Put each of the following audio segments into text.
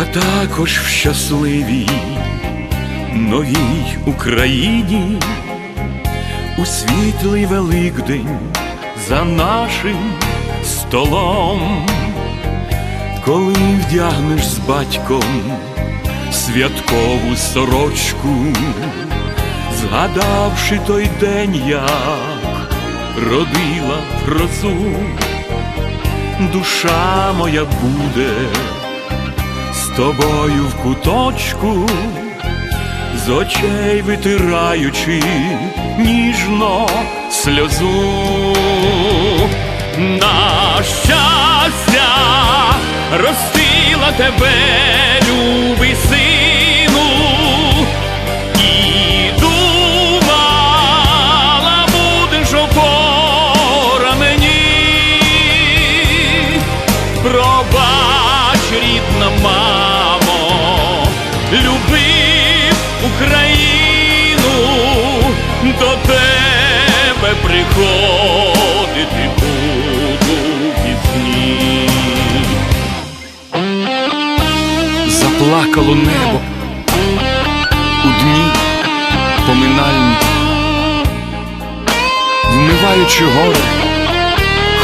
а також в щасливій новій Україні, у світлий Великдень за нашим столом, коли вдягнеш з батьком святкову сорочку, згадавши той день, як родила грозу, душа моя буде тобою в куточку, з очей витираючи ніжно сльозу. На щастя ростила тебе, любий сину, і думала, будеш опора мені. Пробач, рідна мамо, любив Україну, до тебе приходити буду пізні. Заплакало небо у дні поминальні, вмиваючи горе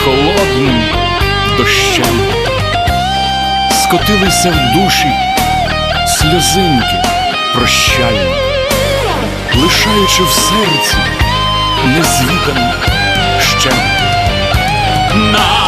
холодним дощем, скотилися в душі сльозинки прощальні, лишаючи в серці незвіданий ще. На